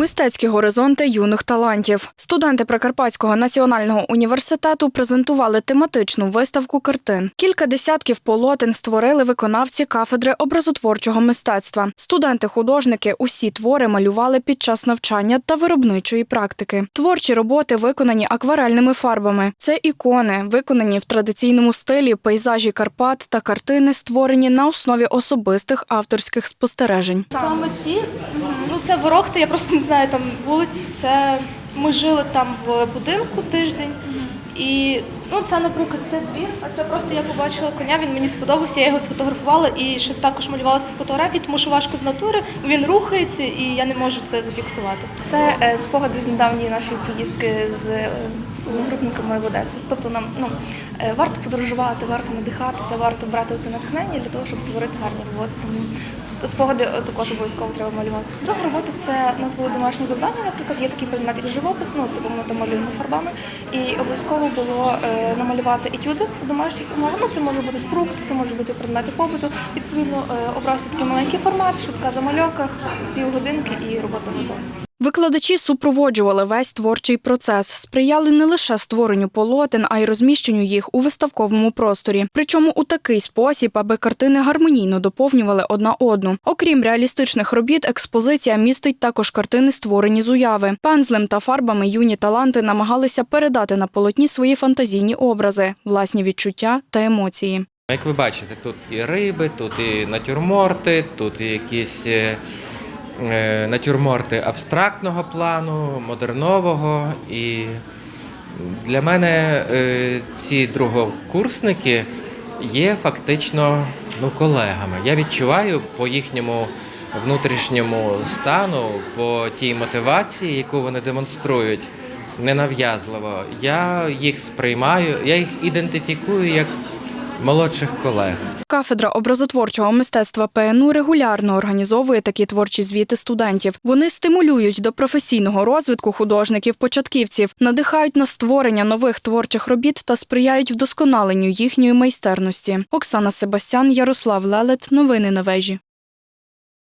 Мистецькі горизонти юних талантів. Студенти Прикарпатського національного університету презентували тематичну виставку картин. Кілька десятків полотен створили виконавці кафедри образотворчого мистецтва. Студенти-художники усі твори малювали під час навчання та виробничої практики. Творчі роботи виконані акварельними фарбами. Це ікони, виконані в традиційному стилі, пейзажі Карпат та картини, створені на основі особистих авторських спостережень. Саме ці, це то я просто не знаю там вулиці. Це ми жили там в будинку тиждень. І ну це, наприклад, це двір, а це просто я побачила коня, він мені сподобався, я його сфотографувала і ще також малювала з фотографій, тому що важко з натури, він рухається і я не можу це зафіксувати. Це е, спогади з недавньої нашої поїздки з е, одногрупниками в Одесу. Тобто нам ну е, варто подорожувати, варто надихатися, варто брати це натхнення для того, щоб творити гарні роботи. Тому спогади е, також обов'язково треба малювати. Друга робота це у нас були домашні завдання. Наприклад, є такий предмет, як живопис, ну типу ми там малюємо фарбами. І обов'язково було е, намалювати етюди в домашніх умовах. Ну це може бути фрукти, це можуть бути предмети побуту. Відповідно, е, обрався такий маленький формат, швидка замальовка, півгодинки і робота готова. Викладачі супроводжували весь творчий процес, сприяли не лише створенню полотен, а й розміщенню їх у виставковому просторі. Причому у такий спосіб, аби картини гармонійно доповнювали одна одну. Окрім реалістичних робіт, експозиція містить також картини, створені з уяви. Пензлем та фарбами юні таланти намагалися передати на полотні свої фантазійні образи, власні відчуття та емоції. Як ви бачите, тут і риби, тут і натюрморти, тут і якісь е, натюрморти абстрактного плану, модернового. І для мене е, ці другокурсники є фактично ну, колегами. Я відчуваю по їхньому внутрішньому стану, по тій мотивації, яку вони демонструють ненав'язливо. Я їх сприймаю, я їх ідентифікую як молодших колег. Кафедра образотворчого мистецтва ПНУ регулярно організовує такі творчі звіти студентів. Вони стимулюють до професійного розвитку художників-початківців, надихають на створення нових творчих робіт та сприяють вдосконаленню їхньої майстерності. Оксана Себастян, Ярослав Лелет. Новини на вежі.